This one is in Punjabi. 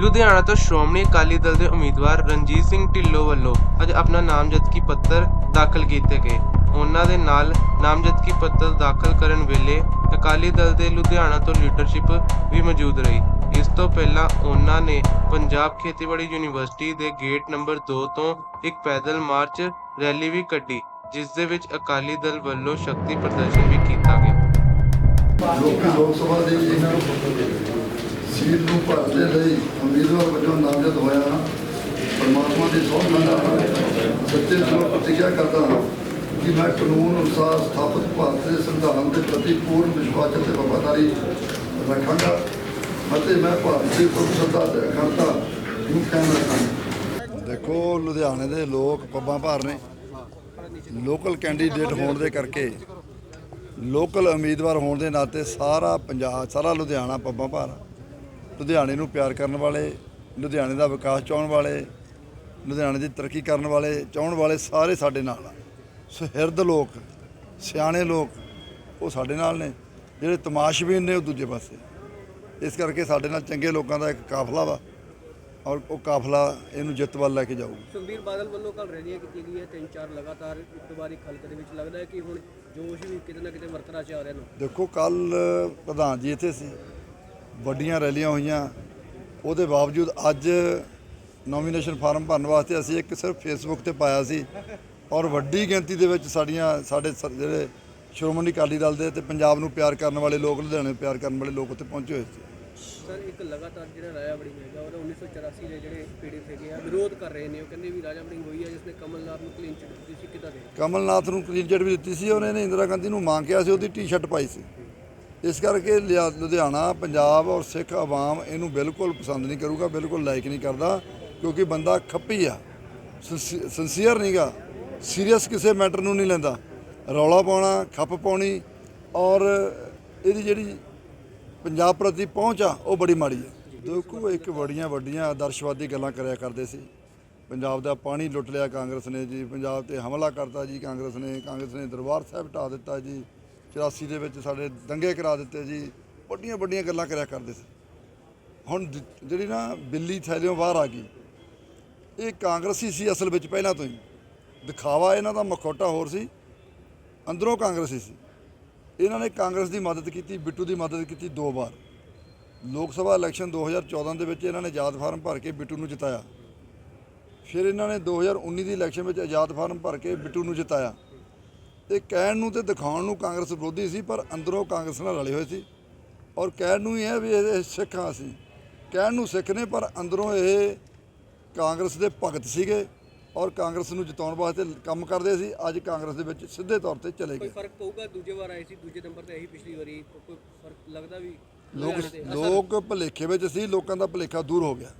ਲੁਧਿਆਣਾ ਤੋਂ ਸ਼੍ਰੋਮਣੀ ਅਕਾਲੀ ਦਲ ਦੇ ਉਮੀਦਵਾਰ ਰਣਜੀਤ ਸਿੰਘ ਢਿੱਲੋਂ ਵੱਲੋਂ ਅੱਜ ਆਪਣਾ ਨਾਮਜ਼ਦਗੀ ਪੱਤਰ ਦਾਖਲ ਕੀਤੇ ਗਏ। ਉਹਨਾਂ ਦੇ ਨਾਲ ਨਾਮਜ਼ਦਗੀ ਪੱਤਰ ਦਾਖਲ ਕਰਨ ਵੇਲੇ ਅਕਾਲੀ ਦਲ ਦੇ ਲੁਧਿਆਣਾ ਤੋਂ ਲੀਡਰਸ਼ਿਪ ਵੀ ਮੌਜੂਦ ਰਹੀ। ਇਸ ਤੋਂ ਪਹਿਲਾਂ ਉਹਨਾਂ ਨੇ ਪੰਜਾਬ ਖੇਤੀਬਾੜੀ ਯੂਨੀਵਰਸਿਟੀ ਦੇ ਗੇਟ ਨੰਬਰ 2 ਤੋਂ ਇੱਕ ਪੈਦਲ ਮਾਰਚ ਰੈਲੀ ਵੀ ਕੱਢੀ, ਜਿਸ ਦੇ ਵਿੱਚ ਅਕਾਲੀ ਦਲ ਵੱਲੋਂ ਸ਼ਕਤੀ ਪ੍ਰਦਰਸ਼ਨ ਵੀ ਕੀਤਾ ਗਿਆ। ਲੋਕ ਸਭਾ ਦੀ ਸੀਟ ਨੂੰ ਭਰਨ ਦੇ ਲਈ ਉਮੀਦਵਾਰ ਵਜੋਂ ਨਾਮਜ਼ਦ ਹੋਇਆ ਹਾਂ। ਪਰਮਾਤਮਾ ਦੀ ਸਹੁੰ ਮੰਨਦਾ ਹਾਂ ਸੱਚੇ ਦਿਲੋਂ ਪ੍ਰਤੀਗਿਆ ਕਰਦਾ ਹਾਂ ਕਿ ਮੈਂ ਕਾਨੂੰਨ ਅਨੁਸਾਰ ਸਥਾਪਿਤ ਭਾਰਤ ਦੇ ਸੰਵਿਧਾਨ ਦੇ ਪ੍ਰਤੀ ਪੂਰਨ ਵਿਸ਼ਵਾਸ ਅਤੇ ਵਫਾਦਾਰੀ ਰੱਖਾਂਗਾ ਅਤੇ ਮੈਂ ਭਾਰਤ ਦੀ ਸੁਖ ਤੇ ਅਖੰਡਤਾ ਨੂੰ ਕਾਇਮ ਰੱਖਾਂਗਾ ਦੇਖੋ, ਲੁਧਿਆਣੇ ਦੇ ਲੋਕ ਪੱਬਾਂ ਭਾਰ ਨੇ। ਲੋਕਲ ਕੈਂਡੀਡੇਟ ਹੋਣ ਦੇ ਕਰਕੇ, ਲੋਕਲ ਉਮੀਦਵਾਰ ਹੋਣ ਦੇ ਨਾਤੇ ਸਾਰਾ ਪੰਜਾਬ, ਸਾਰਾ ਲੁਧਿਆਣਾ ਪੱਬਾਂ ਭਾਰ ਲੁਧਿਆਣੇ ਨੂੰ ਪਿਆਰ ਕਰਨ ਵਾਲੇ ਲੁਧਿਆਣੇ ਦਾ ਵਿਕਾਸ ਚਾਹਣ ਵਾਲੇ ਲੁਧਿਆਣੇ ਦੀ ਤਰੱਕੀ ਕਰਨ ਵਾਲੇ ਚਾਹਣ ਵਾਲੇ ਸਾਰੇ ਸਾਡੇ ਨਾਲ ਆ। ਸੁਹਿਰਦ ਲੋਕ ਸਿਆਣੇ ਲੋਕ ਉਹ ਸਾਡੇ ਨਾਲ ਨੇ। ਜਿਹੜੇ ਤਮਾਸ਼ਬੀਨ ਨੇ ਉਹ ਦੂਜੇ ਪਾਸੇ। ਇਸ ਕਰਕੇ ਸਾਡੇ ਨਾਲ ਚੰਗੇ ਲੋਕਾਂ ਦਾ ਇੱਕ ਕਾਫਲਾ ਵਾ ਔਰ ਉਹ ਕਾਫਲਾ ਇਹਨੂੰ ਜਿੱਤ ਵੱਲ ਲੈ ਕੇ ਜਾਊਗਾ। ਸੁਖਬੀਰ ਬਾਦਲ ਵੱਲੋਂ ਕੱਲ ਰੈਲੀਆਂ ਕੀਤੀਆਂ ਗਈਆਂ ਤਿੰਨ ਚਾਰ ਲਗਾਤਾਰ ਇੱਕ ਵਾਰੀ ਖਲਕ ਦੇ ਵਿੱਚ ਲੱਗਦਾ ਹੈ ਕਿ ਹੁਣ ਜੋਸ਼ ਵੀ ਕਿਤੇ ਨਾ ਕਿਤੇ ਵਰਤਰਾ ਚ ਆ ਰਿਹਾ ਨੂੰ। ਦੇਖੋ ਕੱਲ ਪ੍ਰਧਾਨ ਜੀ ਇੱਥੇ ਸੀ। ਵੱਡੀਆਂ ਰੈਲੀਆਂ ਹੋਈਆਂ। ਉਹਦੇ ਬਾਵਜੂਦ ਅੱਜ ਨੋਮੀਨੇਸ਼ਨ ਫਾਰਮ ਭਰਨ ਵਾਸਤੇ ਅਸੀਂ ਇੱਕ ਸਿਰਫ ਫੇਸਬੁੱਕ ਤੇ ਪਾਇਆ ਸੀ ਔਰ ਵੱਡੀ ਗਿਣਤੀ ਦੇ ਵਿੱਚ ਸਾਡੀਆਂ ਸਾਡੇ ਜਿਹੜੇ ਸ਼੍ਰੋਮਣੀ ਅਕਾਲੀ ਦਲ ਦੇ ਤੇ ਪੰਜਾਬ ਨੂੰ ਪਿਆਰ ਕਰਨ ਵਾਲੇ ਲੋਕ ਲੁਧਿਆਣੇ ਨੂੰ ਪਿਆਰ ਕਰਨ ਵਾਲੇ ਲੋਕ ਉੱਥੇ ਪਹੁੰਚੇ ਹੋਏ ਸੀ। ਸਰ ਇੱਕ ਲਗਾਤਾਰ ਜਿਹੜਾ ਰਾਜਾ ਵੜਿੰਗ ਹੈਗਾ ਉਹਦਾ 1984 ਦੇ ਜਿਹੜੇ ਪੀੜਿਤ ਹੈਗੇ ਆ ਵਿਰੋਧ ਕਰ ਰਹੇ ਨੇ। ਉਹ ਕਹਿੰਦੇ ਵੀ ਰਾਜਾ ਵੜਿੰਗ ਹੋਈ ਹੈ ਜਿਸਨੇ ਕਮਲਨਾਥ ਨੂੰ ਕਲੀਨ ਚਿੱਟ ਦਿੱਤੀ ਸੀ ਕਿੱਦਾਂ ਦੇ? ਕਮਲਨਾਥ ਨੂੰ ਕਲੀਨ ਚਿੱਟ ਵੀ ਦਿੱਤੀ ਸੀ ਉਹਨੇ ਨੇ ਇੰਦਰਾ ਗਾਂਧੀ ਨੂੰ ਮੰਗ ਕਿਹਾ ਸੀ ਉਹਦੀ ਟੀ-ਸ਼ਰਟ ਪਾਈ ਸੀ। ਇਸ ਕਰਕੇ ਲਿਆ- ਲੁਧਿਆਣਾ, ਪੰਜਾਬ ਔਰ ਸਿੱਖ ਆਵਾਮ ਇਹਨੂੰ ਬਿਲਕੁਲ ਪਸੰਦ ਨਹੀਂ ਕਰੂਗਾ, ਬਿਲਕੁਲ ਲਾਈਕ ਨਹੀਂ ਕਰਦਾ, ਕਿਉਂਕਿ ਬੰਦਾ ਖੱਪੀ ਆ। ਸਿੰਸੀਅਰ ਨਹੀਂਗਾ ਸੀਰੀਅਸ ਕਿਸੇ ਮੈਟਰ ਨੂੰ ਨਹੀਂ ਲੈਂਦਾ। ਰੌਲਾ ਪਾਉਣਾ, ਖੱਪ ਪਾਉਣੀ ਔਰ ਇਹਦੀ ਜਿਹੜੀ ਪੰਜਾਬ ਪ੍ਰਤੀ ਪਹੁੰਚ ਆ, ਉਹ ਬੜੀ ਮਾੜੀ ਹੈ ਦੇਖੋ, ਇੱਕ ਬੜੀਆਂ ਵੱਡੀਆਂ ਆਦਰਸ਼ਵਾਦੀ ਗੱਲਾਂ ਕਰਿਆ ਕਰਦੇ ਸੀ। ਪੰਜਾਬ ਦਾ ਪਾਣੀ ਲੁੱਟ ਲਿਆ ਕਾਂਗਰਸ ਨੇ ਜੀ, ਪੰਜਾਬ ਤੇ ਹਮਲਾ ਕਰਤਾ ਜੀ ਕਾਂਗਰਸ ਨੇ ਕਾਂਗਰਸ ਨੇ ਦਰਬਾਰ ਸਾਹਿਬ ਢਾ ਦਿੱਤਾ ਜੀ। 84 ਦੇ ਵਿੱਚ ਸਾਡੇ ਦੰਗੇ ਕਰਾ ਦਿੱਤੇ ਜੀ, ਵੱਡੀਆਂ ਵੱਡੀਆਂ ਗੱਲਾਂ ਕਰਿਆ ਕਰਦੇ ਸੀ। ਹੁਣ ਜਿਹੜੀ ਨਾ ਬਿੱਲੀ ਥੈਲਿਓਂ ਬਾਹਰ ਆ ਗਈ, ਇਹ ਕਾਂਗਰਸੀ ਸੀ ਅਸਲ ਵਿੱਚ ਪਹਿਲਾਂ ਤੋਂ ਹੀ। ਦਿਖਾਵਾ ਇਹਨਾਂ ਦਾ ਮਖੌਟਾ ਹੋਰ ਸੀ, ਅੰਦਰੋਂ ਕਾਂਗਰਸੀ ਸੀ। ਇਹਨਾਂ ਨੇ ਕਾਂਗਰਸ ਦੀ ਮਦਦ ਕੀਤੀ, ਬਿੱਟੂ ਦੀ ਮਦਦ ਕੀਤੀ ਦੋ ਵਾਰ। ਲੋਕ ਸਭਾ ਇਲੈਕਸ਼ਨ 2014 ਦੇ ਵਿੱਚ ਇਹਨਾਂ ਨੇ ਆਜ਼ਾਦ ਫਾਰਮ ਭਰ ਕੇ ਬਿੱਟੂ ਨੂੰ ਜਿਤਾਇਆ। ਫਿਰ ਇਹਨਾਂ ਨੇ 2019 ਦੀ ਇਲੈਕਸ਼ਨ ਵਿੱਚ ਆਜ਼ਾਦ ਫਾਰਮ ਭਰ ਕੇ ਬਿੱਟੂ ਨੂੰ ਜਿਤਾਇਆ। ਇਹ ਕਹਿਣ ਨੂੰ ਤੇ ਦਿਖਾਉਣ ਨੂੰ ਕਾਂਗਰਸ ਵਿਰੋਧੀ ਸੀ ਪਰ ਅੰਦਰੋਂ ਕਾਂਗਰਸ ਨਾਲ ਰਲੇ ਹੋਏ ਸੀ। ਔਰ ਕਹਿਣ ਨੂੰ ਹੀ ਹੈ ਵੀ ਇਹ ਸਿੱਖ ਅਸੀਂ। ਕਹਿਣ ਨੂੰ ਸਿੱਖ ਨੇ ਪਰ ਅੰਦਰੋਂ ਇਹ ਕਾਂਗਰਸ ਦੇ ਭਗਤ ਸੀਗੇ ਔਰ ਕਾਂਗਰਸ ਨੂੰ ਜਿਤਾਉਣ ਵਾਸਤੇ ਕੰਮ ਕਰਦੇ ਸੀ। ਅੱਜ ਕਾਂਗਰਸ ਦੇ ਵਿੱਚ ਸਿੱਧੇ ਤੌਰ ਤੇ ਚਲੇ ਕੋਈ ਗਏ ਫ਼ਰਕ ਪਊਗਾ? ਦੂਜੇ ਵਾਰ ਆਏ ਸੀ ਦੂਜੇ ਨੰਬਰ ਤੇ ਇਹੀ ਪਿਛਲੀ ਵਾਰੀ। ਕੋਈ ਫ਼ਰਕ ਲੱਗਦਾ ਵੀ? ਲੋਕ ਲੋਕ ਭੁਲੇਖੇ ਵਿੱਚ ਸੀ ਲੋਕਾਂ ਦਾ ਭੁਲੇਖਾ ਦੂਰ ਹੋ ਗਿਆ।